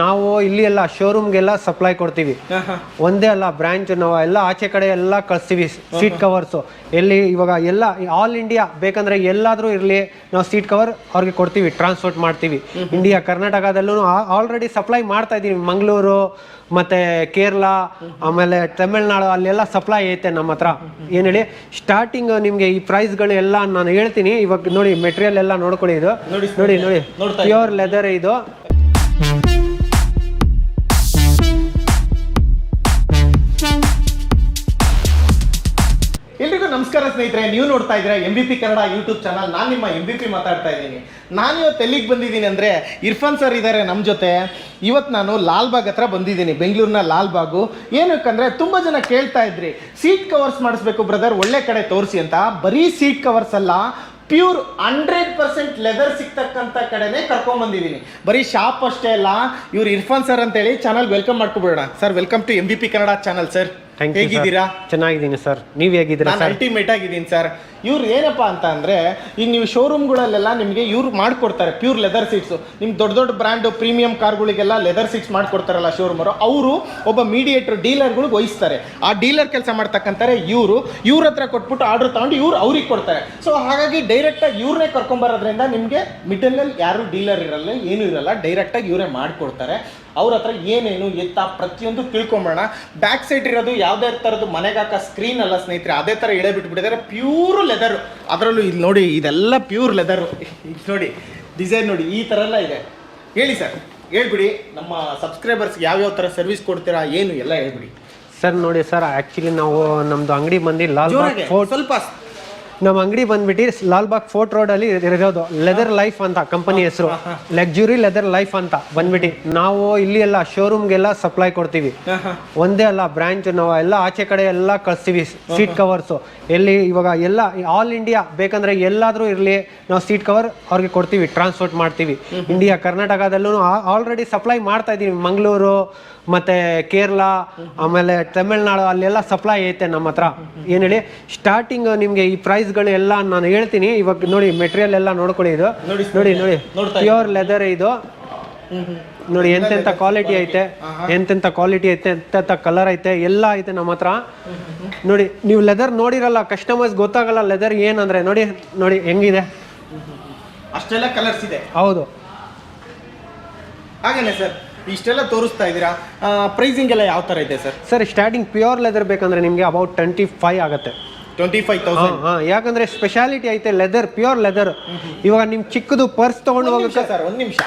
ನಾವು ಇಲ್ಲಿ ಎಲ್ಲ ಶೋರೂಮ್ಗೆಲ್ಲ ಸಪ್ಲೈ ಕೊಡ್ತೀವಿ. ಒಂದೇ ಅಲ್ಲ ಬ್ರಾಂಚ್ ನಾವು ಎಲ್ಲ ಆಚೆ ಕಡೆ ಎಲ್ಲ ಕಳಿಸ್ತೀವಿ ಸೀಟ್ ಕವರ್ಸು ಎಲ್ಲಿ ಇವಾಗ ಎಲ್ಲ ಆಲ್ ಇಂಡಿಯಾ ಬೇಕಂದ್ರೆ ಎಲ್ಲಾದ್ರೂ ಇರಲಿ ನಾವು ಸೀಟ್ ಕವರ್ ಅವ್ರಿಗೆ ಕೊಡ್ತೀವಿ ಟ್ರಾನ್ಸ್ಪೋರ್ಟ್ ಮಾಡ್ತೀವಿ. ಇಂಡಿಯಾ ಕರ್ನಾಟಕದಲ್ಲೂ ಆಲ್ರೆಡಿ ಸಪ್ಲೈ ಮಾಡ್ತಾ ಇದೀವಿ ಮಂಗಳೂರು ಮತ್ತೆ ಕೇರಳ ಆಮೇಲೆ ತಮಿಳ್ನಾಡು ಅಲ್ಲೆಲ್ಲ ಸಪ್ಲೈ ಐತೆ ನಮ್ಮ ಹತ್ರ. ಏನು ಹೇಳಿ ಸ್ಟಾರ್ಟಿಂಗ್ ನಿಮಗೆ ಈ ಪ್ರೈಸ್ಗಳು ಎಲ್ಲ ನಾನು ಹೇಳ್ತೀನಿ. ಇವಾಗ ನೋಡಿ ಮೆಟೀರಿಯಲ್ ಎಲ್ಲ ನೋಡ್ಕೊಳ್ಳಿ ಇದು. ನೋಡಿ ನೋಡಿ ಪ್ಯೂರ್ ಲೆದರ್ ಇದು. ಸ್ನೇಹಿತರೆ, ನೀವು ನೋಡ್ತಾ ಇದ್ದೀರಾ M B P Kannada YouTube channel ನಾನು ನಿಮ್ಮ ಎಂ ಬಿ ಪಿ ಮಾತಾಡ್ತಾ ಇದ್ದೀನಿ. ನಾನು ಇವತ್ತು ಎಲ್ಲಿಗೆ ಬಂದಿದ್ದೀನಿ ಅಂದರೆ ಇರ್ಫಾನ್ ಸರ್ ಇದ್ದಾರೆ ನಮ್ಮ ಜೊತೆ. ಇವತ್ತು ನಾನು ಲಾಲ್ಬಾಗ್ ಹತ್ರ ಬಂದಿದ್ದೀನಿ, ಬೆಂಗಳೂರಿನ ಲಾಲ್ಬಾಗು. ಏನಕ್ಕಂದರೆ ತುಂಬ ಜನ ಕೇಳ್ತಾ ಇದ್ರಿ, ಸೀಟ್ ಕವರ್ಸ್ ಮಾಡಿಸ್ಬೇಕು ಬ್ರದರ್, ಒಳ್ಳೆ ಕಡೆ ತೋರಿಸಿ ಅಂತ. ಬರೀ ಸೀಟ್ ಕವರ್ಸ್ ಅಲ್ಲ, ಪ್ಯೂರ್ ಹಂಡ್ರೆಡ್ ಪರ್ಸೆಂಟ್ ಲೆದರ್ ಸಿಗ್ತಕ್ಕಂಥ ಕಡೆನೇ ಕರ್ಕೊಂಬಂದಿದ್ದೀನಿ ಬರೀ ಶಾಪ್ ಅಷ್ಟೇ ಅಲ್ಲ, ಇವ್ರು ಇರ್ಫಾನ್ ಸರ್ ಅಂತೇಳಿ channel welcome ಮಾಡ್ಕೊಬಿಡೋಣ. Sir welcome to M B P Kannada channel sir thank you ಹೇಗಿದ್ದೀರಾ? ಚೆನ್ನಾಗಿದ್ದೀನಿ ಸರ್ ನೀವು ಹೇಗಿದ್ದೀರಾ ನಾನು ಅಲ್ಟಿಮೇಟ್ ಆಗಿದ್ದೀನಿ ಸರ್ ಇವ್ರು ಏನಪ್ಪ ಅಂತ ಅಂದರೆ ಈಗ ನೀವು ಶೋರೂಮ್ಗಳಲ್ಲೆಲ್ಲ ನಿಮಗೆ ಇವ್ರು ಮಾಡ್ಕೊಡ್ತಾರೆ ಪ್ಯೂರ್ ಲೆದರ್ ಸೀಟ್ಸು ನಿಮ್ಗೆ ದೊಡ್ಡ ದೊಡ್ಡ ಬ್ರ್ಯಾಂಡು ಪ್ರೀಮಿಯಂ ಕಾರ್ಗಳಿಗೆಲ್ಲ ಲೆದರ್ ಸೀಟ್ಸ್ ಮಾಡ್ಕೊಡ್ತಾರಲ್ಲ ಶೋರೂಮರು ಅವರು ಒಬ್ಬ ಮೀಡಿಯೇಟರ್ ಡೀಲರ್ಗಳಿಗೆ ವಹಿಸ್ತಾರೆ. ಆ ಡೀಲರ್ ಕೆಲಸ ಮಾಡ್ತಕ್ಕಂತಾರೆ ಇವರು. ಇವ್ರ ಹತ್ರ ಕೊಟ್ಬಿಟ್ಟು ಆರ್ಡರ್ ತಗೊಂಡು ಇವ್ರು ಅವ್ರಿಗೆ ಕೊಡ್ತಾರೆ. ಸೊ ಹಾಗಾಗಿ ಡೈರೆಕ್ಟಾಗಿ ಇವ್ರನ್ನೇ ಕರ್ಕೊಂಬರೋದ್ರಿಂದ ನಿಮಗೆ ಮಿಡಲಲ್ಲಿ ಯಾರು ಡೀಲರ್ ಇರಲ್ಲ ಏನೂ ಇರಲ್ಲ ಡೈರೆಕ್ಟಾಗಿ ಇವರೇ ಮಾಡಿಕೊಡ್ತಾರೆ. ಅವ್ರ ಹತ್ರ ಏನೇನು ಎತ್ತ ಪ್ರತಿಯೊಂದು ತಿಳ್ಕೊಂಬೋಣ ಬ್ಯಾಕ್ ಸೈಡ್ ಇರೋದು ಯಾವುದೇ ಥರದ್ದು ಮನೆಗೆ ಹಾಕೋ ಸ್ಕ್ರೀನ್ ಅಲ್ಲ ಸ್ನೇಹಿತರೆ ಅದೇ ಥರ ಇಳೆ ಬಿಟ್ಬಿಟ್ಟಿದ್ದಾರೆ ಪ್ಯೂರ್ ಲೆದರ್ ಅದರಲ್ಲೂ ಇಲ್ಲಿ ನೋಡಿ ಇದೆಲ್ಲ ಪ್ಯೂರ್ ಲೆದರು ನೋಡಿ ಡಿಸೈನ್ ನೋಡಿ ಈ ಥರ ಎಲ್ಲ ಇದೆ. ಹೇಳಿ ಸರ್ ಹೇಳ್ಬಿಡಿ ನಮ್ಮ ಸಬ್ಸ್ಕ್ರೈಬರ್ಸ್ ಯಾವ್ಯಾವ ಥರ ಸರ್ವಿಸ್ ಕೊಡ್ತೀರಾ ಏನು ಎಲ್ಲ ಹೇಳ್ಬಿಡಿ. ಸರ್ ನೋಡಿ ಸರ್ ಆ್ಯಕ್ಚುಲಿ ನಾವು ನಮ್ಮದು ಅಂಗಡಿ ಬಂದು ಲಾಲ್ ಸ್ವಲ್ಪ ನಮ್ಮ ಅಂಗಡಿ ಬಂದ್ಬಿಟ್ಟು ಲಾಲ್ಬಾಗ್ ಫೋರ್ಟ್ ರೋಡ್ ಅಲ್ಲಿ ಇರೋದು ಲೆದರ್ ಲೈಫ್ ಅಂತ ಕಂಪನಿ ಹೆಸರು. ಲಕ್ಸುರಿ ಲೆದರ್ ಲೈಫ್ ಅಂತ ಬಂದ್ಬಿಟ್ಟು. ನಾವು ಇಲ್ಲಿ ಎಲ್ಲ ಶೋರೂಮ್ಗೆಲ್ಲ ಸಪ್ಲೈ ಕೊಡ್ತೀವಿ. ಒಂದೇ ಅಲ್ಲ, ಬ್ರಾಂಚ್ ನಾವು ಎಲ್ಲ ಆಚೆ ಕಡೆ ಎಲ್ಲ ಕಳಿಸ್ತೀವಿ ಸೀಟ್ ಕವರ್ಸ್. ಎಲ್ಲಿ ಇವಾಗ ಎಲ್ಲ ಆಲ್ ಇಂಡಿಯಾ ಬೇಕಂದ್ರೆ ಎಲ್ಲಾದ್ರೂ ಇರಲಿ, ನಾವು ಸೀಟ್ ಕವರ್ ಅವ್ರಿಗೆ ಕೊಡ್ತೀವಿ, ಟ್ರಾನ್ಸ್ಪೋರ್ಟ್ ಮಾಡ್ತೀವಿ. ಇಂಡಿಯಾ ಕರ್ನಾಟಕದಲ್ಲೂ ಆಲ್ರೆಡಿ ಸಪ್ಲೈ ಮಾಡ್ತಾ ಇದೀವಿ. ಮಂಗಳೂರು, ಮತ್ತೆ ಕೇರಳ, ಆಮೇಲೆ ತಮಿಳ್ನಾಡು ಅಲ್ಲೆಲ್ಲ ಸಪ್ಲೈ ಐತೆ ನಮ್ಮ ಹತ್ರ. ಏನು ಹೇಳಿ, ಸ್ಟಾರ್ಟಿಂಗ್ ನಿಮಗೆ ಈ ಪ್ರೈಸ್ಗಳು ಎಲ್ಲ ನಾನು ಹೇಳ್ತೀನಿ. ಇವಾಗ ನೋಡಿ ಮೆಟೀರಿಯಲ್ ಎಲ್ಲ ನೋಡ್ಕೊಳ್ಳಿ ಇದು. ನೋಡಿ ನೋಡಿ ಪ್ಯೂರ್ ಲೆದರ್ ಇದು. ನೋಡಿ ಎಂತೆಂಥ ಕ್ವಾಲಿಟಿ ಐತೆ ಎಂತೆಂಥ ಕ್ವಾಲಿಟಿ ಐತೆ ಎಂತೆಂಥ ಕಲರ್ ಐತೆ ಎಲ್ಲ ಐತೆ ನಮ್ಮ ಹತ್ರ. ನೋಡಿ ನೀವು ಲೆದರ್ ನೋಡಿರಲ್ಲ ಕಸ್ಟಮರ್ಸ್ ಗೊತ್ತಾಗಲ್ಲ ಲೆದರ್ ಏನಂದ್ರೆ. ನೋಡಿ ನೋಡಿ ಹೆಂಗಿದೆ? ಅಷ್ಟೆಲ್ಲ ಕಲರ್ಸ್ ಇದೆ. ಹೌದು. ಹಾಗೇನೆ ಸರ್ ಇಷ್ಟೆಲ್ಲ ತೋರಿಸ್ತಾ ಇದ್ದೀರಾ? ಪ್ರೈಸಿಂಗ್ ಎಲ್ಲ ಯಾವ ಥರ ಇದೆ sir? Sir starting pure leather ಬೇಕಂದ್ರೆ ನಿಮಗೆ ಅಬೌಟ್ ಟ್ವೆಂಟಿ ಫೈವ್ ಆಗುತ್ತೆ. ಟ್ವೆಂಟಿ ಫೈವ್ ತೌಸಂಡ್ ಹಾ. ಯಾಕಂದ್ರೆ ಸ್ಪೆಷಾಲಿಟಿ ಐತೆ ಲೆದರ್ ಪ್ಯೂರ್ ಲೆದರ್ ಇವಾಗ ನಿಮ್ ಚಿಕ್ಕದು ಪರ್ಸ್ ತಗೊಂಡು ಹೋಗಕ್ಕೆ ಸರ್ ಒಂದು ನಿಮಿಷ.